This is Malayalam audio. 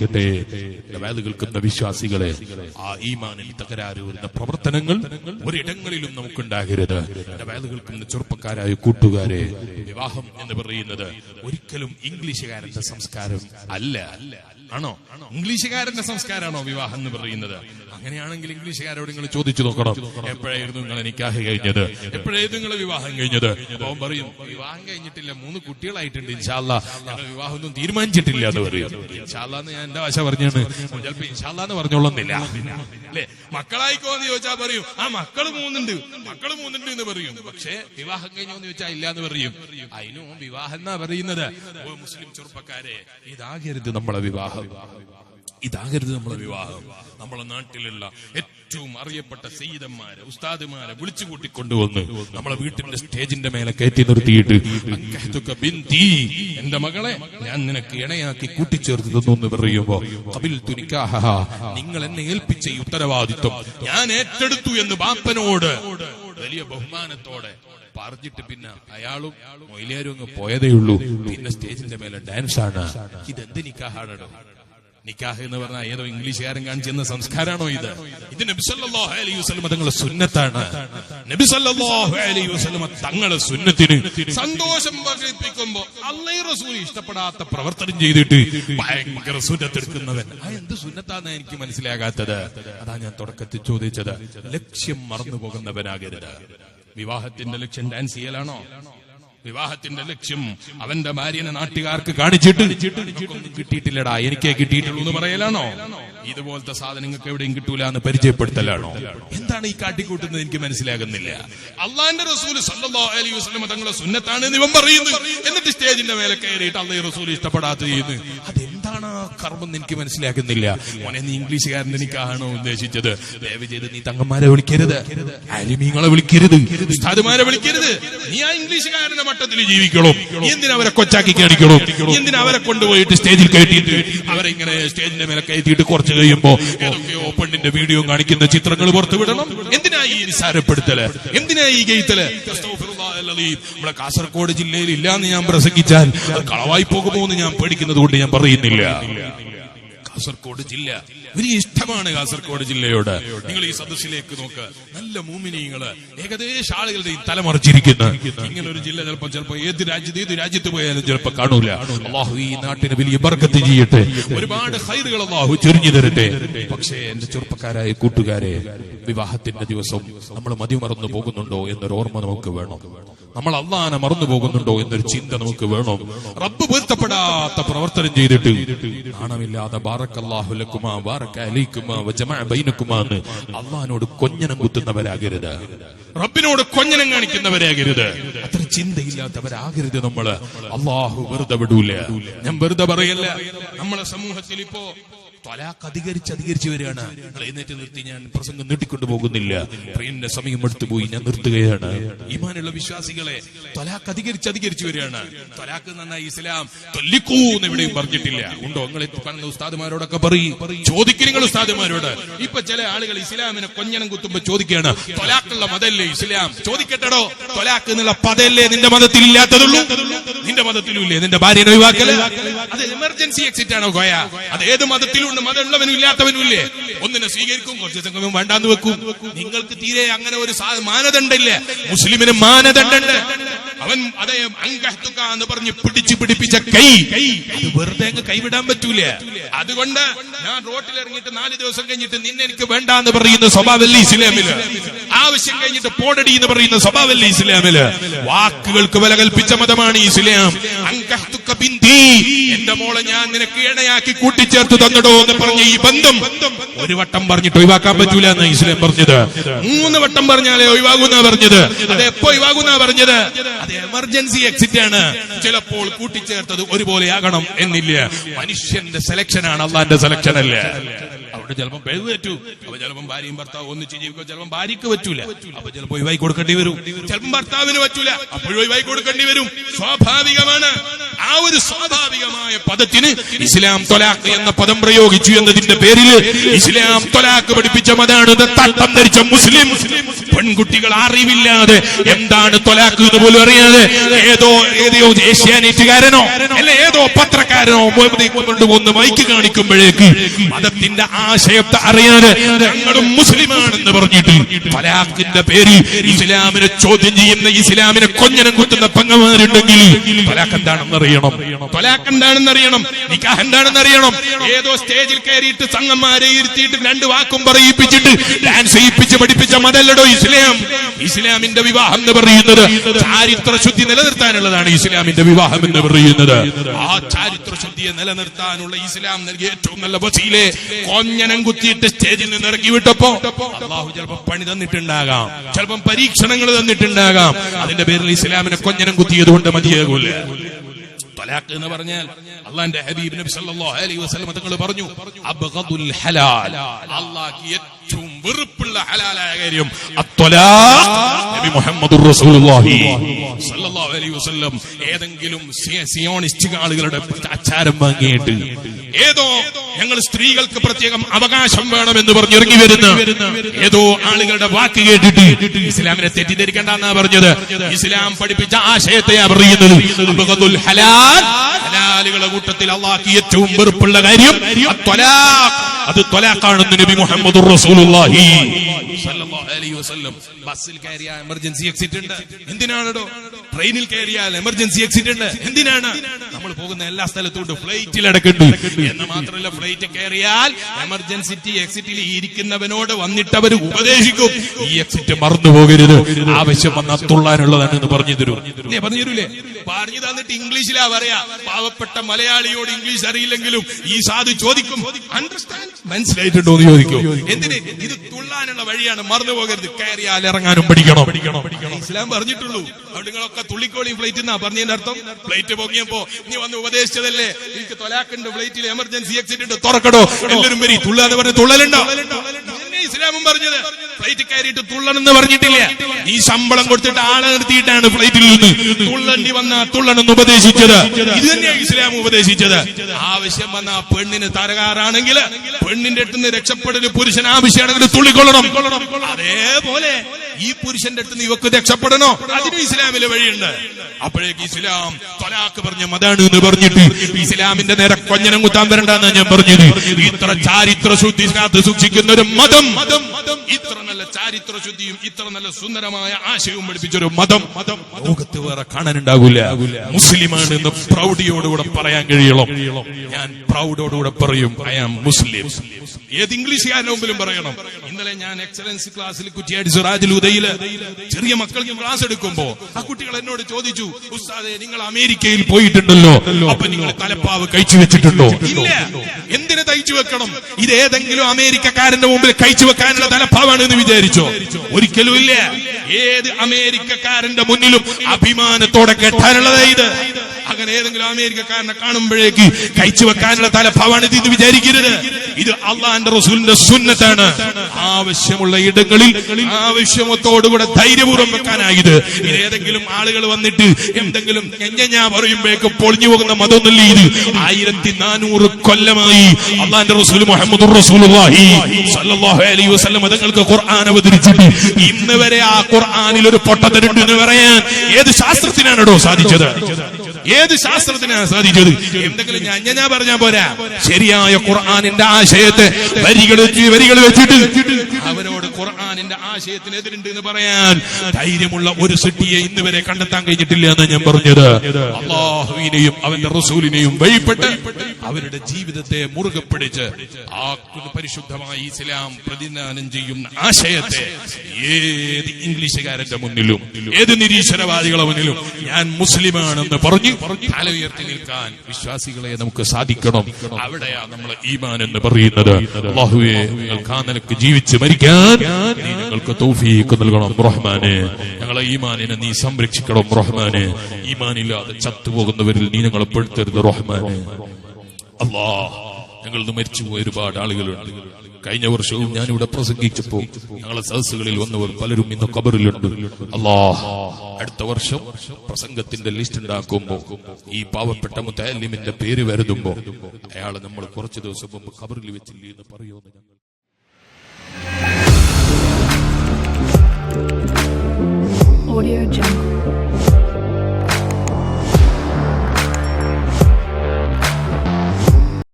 സൂക്ഷിക്കട്ടെ വേദ കേൾക്കുന്ന വിശ്വാസികളെ ആ ഈമാനിൽ തകരാറ് വരുന്ന പ്രവർത്തനങ്ങൾ ഒരിടങ്ങളിലും നമുക്ക് ഉണ്ടാകരുത് കേൾക്കുന്ന ചെറുപ്പക്കാരായ കൂട്ടുകാരെ വിവാഹം എന്ന് പറയുന്നത് ഒരിക്കലും ഇംഗ്ലീഷുകാരന്റെ സംസ്കാരം അല്ല അല്ല. ആണോ? ഇംഗ്ലീഷുകാരന്റെ സംസ്കാരമാണോ വിവാഹം എന്ന് പറയുന്നത്? അങ്ങനെയാണെങ്കിൽ ഇംഗ്ലീഷുകാരോട് നിങ്ങൾ ചോദിച്ചു നോക്കണം. എപ്പോഴായിരുന്നു നിങ്ങൾ നിക്കാഹ് കഴിഞ്ഞത്? എപ്പോഴായിരുന്നു നിങ്ങൾ വിവാഹം കഴിഞ്ഞത്? അവൻ പറയും വിവാഹം കഴിഞ്ഞിട്ടില്ല. മൂന്ന് കുട്ടികളായിട്ടുണ്ട് ഇൻഷാല്ല വിവാഹം ഒന്നും തീരുമാനിച്ചിട്ടില്ല. എന്ന് പറയും. ഇൻഷാല്ലാന്ന് ഞാൻ എന്റെ ഭാഷ പറഞ്ഞാണ്. ചിലപ്പോ ഇൻഷാല്ലാന്ന് പറഞ്ഞോളന്നില്ല. അല്ലെ? മക്കളായിക്കോ എന്ന് ചോദിച്ചാൽ പറയും. ആ മക്കൾ മൂന്നുണ്ട്. മക്കൾ മൂന്നുണ്ട് എന്ന് പറയും. പക്ഷേ വിവാഹം കഴിഞ്ഞോ എന്ന് ചോദിച്ചാൽ ഇല്ല എന്ന് പറയും. അതിനും വിവാഹം എന്നാ പറയുന്നത്? മുസ്ലിം ചെറുപ്പക്കാരെ ഇതാകരുത് നമ്മളെ വിവാഹം. ഇതാകരുത് നമ്മളെ വിവാഹം. നമ്മളെ നാട്ടിലുള്ള ഏറ്റവും അറിയപ്പെട്ട സയ്യിദന്മാരെ ഉസ്താദുമാരെ വിളിച്ചു കൂട്ടിക്കൊണ്ടുവന്ന് നമ്മളെ വീട്ടിന്റെ സ്റ്റേജിന്റെ മേലെ കയറ്റി നിർത്തിയിട്ട് എന്റെ മകളെ ഞാൻ നിനക്ക് ഇണയാക്കി കൂട്ടിച്ചേർത്ത് തന്നു എന്ന് പറയുമ്പോ കപിൽ തുനിക്കാഹ നിങ്ങൾ എന്നെ ഏൽപ്പിച്ച ഈ ഉത്തരവാദിത്വം ഞാൻ ഏറ്റെടുത്തു എന്ന് ബാപ്പനോട് വലിയ ബഹുമാനത്തോടെ പറഞ്ഞിട്ട് പിന്നെ അയാളും മൊയിലാരും അങ്ങ് പോയതേ ഉള്ളൂ. പിന്നെ സ്റ്റേജിന്റെ മേലെ ഡാൻസ് ആണ്. ഇതെന്ത് നിക്കാഹാണോ നിക്കാഹ് എന്ന് പറഞ്ഞാൽ ഏതോ ഇംഗ്ലീഷുകാരൻ കാണിച്ചെന്ന സംസ്കാരമാണോ ഇത്? ഇത് അലൈഹി വസല്ലമ തങ്ങളുടെ സുന്നത്താണ്. നബി സല്ലല്ലാഹു അലൈഹി വസല്ലമ തങ്ങളുടെ സുന്നത്തിന് സന്തോഷം പ്രകടിപ്പിക്കുമ്പോ അള്ളാഹു റസൂൽ ഇഷ്ടപ്പെടാത്ത പ്രവർത്തനം ചെയ്തിട്ട് ഭയങ്കര സുന്നത്തെടുക്കുന്നവൻ ആ എന്ത് സുന്നത്താന്ന് എനിക്ക് മനസ്സിലാകാത്തത്? അതാ ഞാൻ തുടക്കത്തിൽ ചോദിച്ചത്. ലക്ഷ്യം മറന്നു പോകുന്നവനാകരുത്. വിവാഹത്തിന്റെ ലക്ഷ്യം ഡാൻസ് ചെയ്യലാണോ? വിവാഹത്തിന്റെ ലക്ഷ്യം അവന്റെ ഭാര്യനെ നാട്ടുകാർക്ക് കാണിച്ചിട്ട് "നിനക്കൊന്നും കിട്ടിയിട്ടില്ലടാ എനിക്കേ കിട്ടിയിട്ടുള്ളൂ എന്ന് പറയലാണോ? ഇതുപോലത്തെ സാധനങ്ങൾക്ക് എവിടെയും കിട്ടൂല എന്ന് പരിചയപ്പെടുത്തലാണോ? എന്താണ് ഈ കാട്ടിക്കൂട്ടുന്നത് എനിക്ക് മനസ്സിലാകുന്നില്ല. അള്ളാന്റെ റസൂൽ സല്ലല്ലാഹു അലൈഹി വസല്ലം തങ്ങളുടെ സുന്നത്താണ് ഇവൻ പറയുന്നു. എന്നിട്ട് സ്റ്റേജിന്റെ മേലെ കയറിയിട്ട് അള്ളാഹി റസൂൽ ഇഷ്ടപ്പെടാത്ത ചെയ്യുന്നു. അതെന്താണ് ആ കർമ്മം എനിക്ക് മനസ്സിലാക്കുന്നില്ല. മോനെ നീ ഇംഗ്ലീഷുകാരൻ എനിക്കാണോ ഉദ്ദേശിച്ചത്? ദയവ് ചെയ്ത് നീ തങ്ങന്മാരെ വിളിക്കരുത്. അലിമീങ്ങളെ വിളിക്കരുത്. ഉസ്താദുമാരെ വിളിക്കരുത്. നീ ആ ഇംഗ്ലീഷുകാരന്റെ മട്ടത്തിൽ ജീവിക്കണം. എന്തിനാ അവരെ കൊച്ചാക്കി കാണിക്കണം എന്തിനാ അവരെ കൊണ്ടുപോയിട്ട് സ്റ്റേജിൽ കയറ്റിയിട്ട് അവരെ ഇങ്ങനെ സ്റ്റേജിന്റെ മേലെ കയറ്റിയിട്ട് കുറച്ച് കഴിയുമ്പോ പെണ്ണിന്റെ വീഡിയോ കാണിക്കുന്ന ചിത്രങ്ങൾ പുറത്തുവിടണം? എന്തിനാ ഈ നിസാരപ്പെടുത്തൽ എന്തിനാ ഈ ഗെയ്ത്തൽ? നമ്മളെ കാസർഗോഡ് ജില്ലയിൽ ഇല്ലാന്ന് ഞാൻ പ്രസംഗിച്ചാൽ കളവായി പോകുമോ എന്ന് ഞാൻ പേടിക്കുന്നത് കൊണ്ട് ഞാൻ പറയുന്നില്ല. കാസർഗോഡ് ജില്ല. വലിയ ഇഷ്ടമാണ് കാസർഗോഡ് ജില്ലയോട്. നിങ്ങൾ ഈ സദസ്സിലേക്ക് നോക്ക്. നല്ല മൂമിനിങ്ങൾ ഏകദേശം ആളുകളുടെ തലമറിച്ചിരിക്കുന്നു. ഇങ്ങനെ ഒരു ജില്ല ചിലപ്പോ ചിലപ്പോ ഏത് രാജ്യത്ത് ഏത് രാജ്യത്ത് പോയാലും ചിലപ്പോ കാണൂല. അള്ളാഹു ഈ നാട്ടിന് വലിയ ബർക്കത്ത് ചെയ്യട്ടെ. ഒരുപാട് ഹൈറുകൾ അള്ളാഹു ചൊരിഞ്ഞു തരട്ടെ. പക്ഷേ എന്റെ ചെറുപ്പക്കാരായ കൂട്ടുകാരെ വിവാഹത്തിന്റെ ദിവസം നമ്മൾ മതിമറന്നു പോകുന്നുണ്ടോ എന്നൊരു ഓർമ്മ നമുക്ക് വേണം. നമ്മൾ അള്ളാനെ മറന്നു പോകുന്നുണ്ടോ എന്നൊരു ചിന്ത നമുക്ക് വേണം. റബ്ബ് പൊരുത്തപ്പെടാത്ത പ്രവർത്തനം ചെയ്തിട്ട്. നാണമില്ലാതെ അള്ളഹാനോട് കൊഞ്ഞനം കുത്തുന്നവരാകരുത്. റബ്ബിനോട് കൊഞ്ഞനം കാണിക്കുന്നവരാകരുത്. അത്ര ചിന്തയില്ലാത്തവരാകരുത് നമ്മൾ. അള്ളാഹു വെറുതെ വിടൂല. ഞാൻ വെറുതെ പറയല്ല. നമ്മളെ സമൂഹത്തിൽ ഇപ്പോ ത്വലാഖ് അധികരിച്ച് അധികരിച്ച് വരികയാണ്. എഴുന്നേറ്റ് നിർത്തി ഞാൻ പ്രസംഗം നീട്ടിക്കൊണ്ടു പോകുന്നില്ല ട്രെയിനിന്റെ സമയം എടുത്തു പോയി ഞാൻ നിർത്തുകയാണ്. ഈമാനുള്ള വിശ്വാസികളെ ത്വലാഖ് അധികരിച്ച് അധികരിച്ച് വരികയാണ്. ത്വലാഖ് നന്നായി ഇസ്ലാം തൊല്ലിക്കൂ എന്ന് എവിടെയും പറഞ്ഞിട്ടില്ല. ഉണ്ടോ? നിങ്ങൾ കാണുന്ന ഉസ്താദുമാരോടൊക്കെ പറയും. ചോദിക്കും നിങ്ങൾ ഉസ്താദുമാരോട്. ഇപ്പൊ ചില ആളുകൾ ഇസ്ലാമിനെ കൊഞ്ഞനം കുത്തുമ്പോ ചോദിക്കുകയാണ് ത്വലാഖുള്ള മതല്ലേ ഇസ്ലാം? ചോദിക്കട്ടെടോ. തൊലാക്ക് എന്നുള്ള പദല്ലേ നിന്റെ മതത്തിൽ ഇല്ലാത്തതുള്ളൂ. നിന്റെ മതത്തിലും ഇല്ലേ? നിന്റെ ഭാര്യനെ ഒഴിവാക്കൽ? അത് എമർജൻസി എക്സിറ്റ് ആണോ കോയ അത് ഏത് മതത്തിലുണ്ട് മതമുള്ളവനും ഇല്ലാത്തവനും ഇല്ലേ? ഒന്നിനെ സ്വീകരിക്കും കുറച്ച് സംഗമം വേണ്ടാന്ന് വെക്കും. നിങ്ങൾക്ക് തീരെ അങ്ങനെ ഒരു മാനദണ്ഡമില്ല. മുസ്ലിമിന് മാനദണ്ഡുണ്ട് അവൻ അതേ അങ്കഹത്തുക എന്ന് പറഞ്ഞ് പിടിച്ചു പിടിപ്പിച്ച കൈ അത് വെറുതെ അങ്ങ് കൈവിടാൻ പറ്റൂല. അതുകൊണ്ട് ഞാൻ റോട്ടിൽ ഇറങ്ങിയിട്ട് നാല് ദിവസം കഴിഞ്ഞിട്ട് നിന്നെ എനിക്ക് വേണ്ട എന്ന് പറയുന്ന സ്വഭാവല്ലേ ഇസ്ലാമിൽ? ആവശ്യം കഴിഞ്ഞിട്ട് പോടടി എന്ന് പറയുന്ന സ്വഭാവല്ലേ ഇസ്ലാമിൽ? വാക്കുകൾക്ക് വില കൽപ്പിച്ച മതമാണ് ഇസ്ലാം. അങ്കഹത്തുക ബിന്ദി എന്റെ മോളെ ഞാൻ നിനക്ക് ഇണയാക്കി കൂട്ടിച്ചേർത്ത് തന്നിടോ എന്ന് പറഞ്ഞ ഈ ബന്ധം ഒരു വട്ടം പറഞ്ഞിട്ട് ഒഴിവാക്കാൻ പറ്റൂല എന്ന് ഇസ്ലാം പറഞ്ഞത്. മൂന്ന് വട്ടം പറഞ്ഞാലേ ഒഴിവാകുന്ന പറഞ്ഞത്. അത് എപ്പോ ഒഴിവാകുന്ന പറഞ്ഞത്? അത് എമർജൻസി എക്സിറ്റ് ആണ്. ചിലപ്പോൾ കൂട്ടിച്ചേർത്തത് ഒരുപോലെ ആകണം എന്നില്ല. മനുഷ്യന്റെ സെലക്ഷൻ ആണ് അള്ളാന്റെ സെലക്ഷൻ അല്ല? അവിടെ ചിലപ്പോൾ പെഴുതേറ്റു അപ്പൊ ചിലപ്പോൾ ഭാര്യയും ഭർത്താവും ഒന്നിച്ച് ജീവിക്കും ചിലപ്പോൾ ഭാര്യക്ക് പറ്റൂല. അപ്പൊ ചിലപ്പോൾ ഒഴിവായി കൊടുക്കേണ്ടി വരും. ചിലപ്പോൾ ഭർത്താവിന് പറ്റൂല. അപ്പോഴും ഒഴിവായി കൊടുക്കേണ്ടി വരും. സ്വാഭാവികമാണ്. ആ ഒരു സ്വാഭാവികമായ പദത്തിന് ഇസ്ലാം തൊലാഖ് എന്ന പദം പ്രയോഗിച്ചു എന്നതിന്റെ പേരിൽ ഇസ്ലാം തൊലാഖ് പഠിപ്പിച്ച മതാണ് തട്ടം ധരിച്ച മുസ്ലിം. പെൺകുട്ടികൾ അറിവില്ലാതെ എന്താണ് തൊലാഖ് എന്ന് പോലും അറിയാതെ ഏതോ ഏതോ ഏഷ്യാനെറ്റുകാരനോ അല്ലെ ഏതോ പത്രക്കാരനോ കൊണ്ടുപോകുന്ന മൈക്ക് കാണിക്കുമ്പോഴേക്ക് മതത്തിന്റെ ആശയത്തെ അറിയാതെ ഞങ്ങളും മുസ്ലിമാണെന്ന് പറഞ്ഞിട്ട് തലാഖിന്റെ പേരിൽ ഇസ്ലാമിനെ ചോദ്യം ചെയ്യുന്ന ഇസ്ലാമിനെ കൊഞ്ഞനം കുത്തുന്ന പങ്കമാരുണ്ടെങ്കിൽ തലാഖ് എന്താണെന്ന് അറിയണം. തൊലാക്ക് എന്താണെന്ന് അറിയണം. നിക്കാഹ് എന്താണെന്ന് അറിയണം. ഏതോ സ്റ്റേജിൽ കയറിയിട്ട് സംഘന്മാരെ ഇരുത്തിയിട്ട് രണ്ട് വാക്കും പറയിപ്പിച്ചിട്ട് ഡാൻസ് ചെയ്യിപ്പിച്ച് പഠിപ്പിച്ച മതല്ലടോ ഇസ്ലാം. ഇസ്ലാമിന്റെ വിവാഹം എന്ന് പറയുന്നത് ചാരിത്ര ശുദ്ധി നിലനിർത്താനുള്ളതാണ് ഇസ്ലാമിന്റെ വിവാഹം എന്ന് പറയുന്നത്. ആ ചാരിത്ര ശുദ്ധിയെ നിലനിർത്താനുള്ള ഇസ്ലാം നൽകിയ ഏറ്റവും നല്ല വസീലെ കൊഞ്ഞനം കുത്തിയിട്ട് സ്റ്റേജിൽ നിന്ന് ഇറക്കി വിട്ടപ്പോ അള്ളാഹു ചിലപ്പോൾ പണി തന്നിട്ടുണ്ടാകാം. ചിലപ്പം പരീക്ഷണങ്ങൾ തന്നിട്ടുണ്ടാകാം. അതിന്റെ പേരിൽ ഇസ്ലാമിനെ കൊഞ്ഞനം കുത്തിയത് കൊണ്ട് മതിയാകൂല. തലാഖ് എന്ന് പറഞ്ഞാൽ അള്ളാന്റെ ഹബീബ് നബി സല്ലല്ലാഹു അലൈഹി വസല്ലം തങ്ങൾ പറഞ്ഞു അബ്ഗദുൽ ഹലാൽ. അള്ളാഹ്ക്ക് ഏറ്റവും വെറുപ്പുള്ള ഹലാലായ കാര്യം അത്വലാഖ് നബി മുഹമ്മദുർ റസൂലുള്ളാഹി. സല്ലല്ലാഹു അലൈഹി വസല്ലം ഏതെങ്കിലും സി- സിയോണിസ്റ്റ് ആളുകളുടെ ആചാരം വാങ്ങിയിട്ട് ഏതോ ഞങ്ങൾ സ്ത്രീകൾക്ക് പ്രത്യേകം അവകാശം വേണമെന്ന് പറഞ്ഞ് ഇറങ്ങി വരുന്ന ഏതോ ആളുകളുടെ വാക്ക് കേട്ടിട്ട് ഇസ്ലാമിനെ തെറ്റിദ്ധരിക്കേണ്ടെന്നാ പറഞ്ഞത്. ഇസ്ലാം പഠിപ്പിച്ച ആശയത്തെയാ പറയുന്നത്. ഹലാൽ ഹലാലുകളുടെ കൂട്ടത്തിൽ അള്ളാഹ്ക്ക് ഏറ്റവും വെറുപ്പുള്ള കാര്യം. അത് തൊലാക്കാണെന്ന് നബി മുഹമ്മദ് ബസ്സിൽ കയറിയ എമർജൻസി എക്സിറ്റ് ഉണ്ട്. എന്തിനാണോ ട്രെയിനിൽ കയറിയാൽ എമർജൻസി എക്സിറ്റ് ഉണ്ട്. എന്തിനാണ്? നമ്മൾ പോകുന്ന എല്ലാ സ്ഥലത്തും ഉണ്ട്. ഫ്ലൈറ്റിൽ അടക്കുന്നു എന്ന് മാത്രമല്ല ഫ്ലൈറ്റ് കയറിയാൽ എമർജൻസി എക്സിറ്റിൽ ഇരിക്കുന്നവനോട് വന്നിട്ട് അവർ ഉപദേശിക്കും. ഈ എക്സിറ്റ് മറന്നു പോകരുത്. ആവശ്യം വന്നാൽ തുള്ളാനുള്ളതാണ് എന്ന് പറഞ്ഞു തരും. പറഞ്ഞു തരൂലേ? പറഞ്ഞു തന്നിട്ട് ഇംഗ്ലീഷിലാ പറയാ. പാവപ്പെട്ട മലയാളിയോട് ഇംഗ്ലീഷ് അറിയില്ലെങ്കിലും ഈ സാധു ചോദിക്കും. അണ്ടർസ്റ്റാൻഡ് മനസ്സിലായിട്ടുണ്ടോ എന്ന് ചോദിക്കും. എന്തിന്? ഇത് തുള്ളാനുള്ള വഴിയാണ് മറന്നു പോകരുത്. കയറിയാൽ ഇറങ്ങാനും പഠിക്കണം ഇസ്ലാം പറഞ്ഞിട്ടുള്ളൂ. അവിടുങ്ങളൊക്കെ തുള്ളിക്കോളി ഫ്ലൈറ്റ് എന്നാ പറഞ്ഞതിന്റെ അർത്ഥം. ഫ്ലൈറ്റ് പൊങ്ങിയപ്പോ നീ വന്ന് ഉപദേശിച്ചതല്ലേ? എനിക്ക് തൊലാക്കുണ്ട് ഫ്ലൈറ്റിൽ എമർജൻസി എക്സിറ്റ് ഉണ്ട് തുറക്കടോ. എല്ലാവരും വരി. തുള്ളാതെ പറഞ്ഞ് തുള്ളലുണ്ടോ? ഇസ്ലാമും പറഞ്ഞത്. ഫ്ലൈറ്റ് കയറിയിട്ട് തുള്ളണെന്ന് പറഞ്ഞിട്ടില്ല. നീ ശമ്പളം കൊടുത്തിട്ട് ആളെ നിർത്തിയിട്ടാണ് ഫ്ലൈറ്റിൽ നിന്ന്. തുള്ളണ്ടി വന്ന തുള്ളണെന്ന് ഉപദേശിച്ചത്. ഇത് തന്നെയാണ് ഇസ്ലാം ഉപദേശിച്ചത്. ആവശ്യം വന്ന ആ പെണ്ണിന് തരകാറാണെങ്കിൽ പെണ്ണിന്റെ അടുത്ത് നിന്ന് പുരുഷൻ ആവശ്യമാണെങ്കിൽ തുള്ളിക്കൊള്ളണം. അതേപോലെ ഈ പുരുഷന്റെ അടുത്ത് ഇവക്ക് രക്ഷപ്പെടണോ? അതിന് ഇസ്ലാമിലെ വഴിയുണ്ട്. അപ്പോഴേക്ക് ഇസ്ലാം തൊലാക്ക് പറഞ്ഞ മതാണ് എന്ന് പറഞ്ഞിട്ട് ഇസ്ലാമിന്റെ നേരെ കൊഞ്ഞനം കുത്താൻ വരണ്ടെന്നാണ് ഞാൻ പറഞ്ഞത്. ഇത്ര ചാരിത്ര ശുദ്ധി സൂക്ഷിക്കുന്ന ഒരു മതം. ഇത്ര നല്ല ചാരിത്ര ശുദ്ധിയും ഇത്ര നല്ല സുന്ദരമായ ആശയവും പഠിപ്പിച്ചൊരു മതം. ലോകത്ത് വേറെ കാണാനുണ്ടാകില്ല മുസ്ലിമാണ് എന്ന് പ്രൗഢിയോടുകൂടെ പറയാൻ കഴിയണം. ഞാൻ പ്രൗഡോടുകൂടെ പറയും ഐ ആം മുസ്ലിം ഏത് ഇംഗ്ലീഷ് മുമ്പിലും പറയണം. ഇന്നലെ ഞാൻ എക്സലൻസ് ക്ലാസ്സിൽ കുറ്റിയാടി സിറാജിൽ ഉദയിൽ ചെറിയ മക്കൾക്ക് ക്ലാസ് എടുക്കുമ്പോ ആ കുട്ടികൾ എന്നോട് ചോദിച്ചു ഉസ്താദെ നിങ്ങൾ അമേരിക്കയിൽ പോയിട്ടുണ്ടല്ലോ. അപ്പൊ നിങ്ങൾ തലപ്പാവ് കഴിച്ചു വെച്ചിട്ടുണ്ടോ? ഇല്ല. എന്തിനു തയ്ച്ചു വെക്കണം? ഇത് ഏതെങ്കിലും അമേരിക്കക്കാരന്റെ മുമ്പിൽ കഴിച്ചു വെക്കാനുള്ള തലപ്പാവാണ് എന്ന് വിചാരിച്ചോ. ഒരിക്കലും ഇല്ല. ഏത് അമേരിക്കക്കാരന്റെ മുന്നിലും അഭിമാനത്തോടെ കെട്ടാനുള്ളതാ അങ്ങനെ ഏതെങ്കിലും അമേരിക്കക്കാരനെ കാണുമ്പോഴേക്ക് കഴിച്ചു വെക്കാനുള്ള തലഭാവാണ് ഇത് വിചാരിക്കരുത്. ഇത് അള്ളാന്റെ റസൂലിന്റെ സുന്നത്താണ്. ആവശ്യമുള്ള ഇടങ്ങളിൽ ആവശ്യമത്തോടുകൂടെ ധൈര്യപൂർവം വെക്കാനായത്. ഏതെങ്കിലും ആളുകൾ വന്നിട്ട് എന്തെങ്കിലും ഞാൻ പറയുമ്പോഴേക്ക് പൊളിഞ്ഞു പോകുന്ന മതമൊന്നുമില്ല ഇത്. ആയിരത്തി നാനൂറ് കൊല്ലമായി അള്ളാന്റെ റസൂൽ മുഹമ്മദ് റസൂലുള്ളാഹി സല്ലല്ലാഹു അലൈഹി വസല്ലം തങ്ങൾക്ക് ഖുർആൻ അവതരിച്ചിട്ട് ഇന്ന് വരെ ആ ഖുർആാനിൽ ഒരു പൊട്ടത്തരുണ്ട് എന്ന് പറയാൻ ഏത് ശാസ്ത്രത്തിനാണോ സാധിച്ചത്? ഏത് ശാസ്ത്രത്തിനാണ് സാധിച്ചത്? എന്തെങ്കിലും ഞാൻ ഞാൻ പറഞ്ഞാ പോരാ. ശരിയായ ഖുർആനിന്റെ ആശയത്തെ വരികൾ വരികൾ വെച്ചിട്ട് അവരോട് ഖുർആനിന്റെ ആശയത്തിനെതിരുണ്ട് എന്ന് പറയാൻ ധൈര്യമുള്ള ഒരു സിട്ടിയെ ഇന്ന് വരെ കണ്ടെത്താൻ കഴിഞ്ഞിട്ടില്ല എന്ന് ഞാൻ പറഞ്ഞത്. അള്ളാഹുവിനെയും അവന്റെ റസൂലിനെയും വഴിപ്പെട്ട് അവരുടെ ജീവിതത്തെ മുറുകെ പിടിച്ച് ആ പരിശുദ്ധമായി ഇസ്ലാം പ്രതിദാനം ചെയ്യുന്ന ആശയത്തെ ഏത് ഇംഗ്ലീഷുകാരന്റെ മുന്നിലും ഏത് നിരീശ്വരവാദികളെ മുന്നിലും ഞാൻ മുസ്ലിമാണെന്ന് പറഞ്ഞു തല ഉയർത്തി നിൽക്കാൻ വിശ്വാസികളെ നമുക്ക് സാധിക്കണം. അവിടെയാ നമ്മൾ ഈമാൻ എന്ന് പറയുന്നത്. അള്ളാഹുവെ നിങ്ങൾക്ക് ആ നിലയ്ക്ക് ജീവിച്ച് മരിക്കാൻ. നീ ഞങ്ങൾക്ക് തൗഫീഖ് നൽകണം റഹ്മാനെ. ഞങ്ങളെ ഈമാനിനെ നീ സംരക്ഷിക്കണം റഹ്മാനെ. ഈമാനില്ലാതെ ചത്തുപോകുന്നവരിൽ നീ ഞങ്ങളെ പെടുത്തരുത് റഹ്മാനെ. അള്ളാ ഞങ്ങൾ മരിച്ചുപോയ ഒരുപാട് ആളുകളുണ്ട്. കഴിഞ്ഞ വർഷവും ഞാൻ ഇവിടെ പ്രസംഗിച്ചപ്പോ ഞങ്ങളെ സദസ്സുകളിൽ വന്നവർ പലരും ഇന്ന് കബറിലുണ്ട് അല്ലാ അടുത്ത വർഷം പ്രസംഗത്തിന്റെ ലിസ്റ്റ് ഉണ്ടാക്കുമ്പോ ഈ പാവപ്പെട്ട മുത്തലിമിന്റെ പേര് വരുതുമ്പോ അയാളെ നമ്മൾ കുറച്ചു ദിവസം മുമ്പ് കബറിൽ വെച്ചില്ലേ എന്ന് പറയുമെന്ന് Audio Jungle.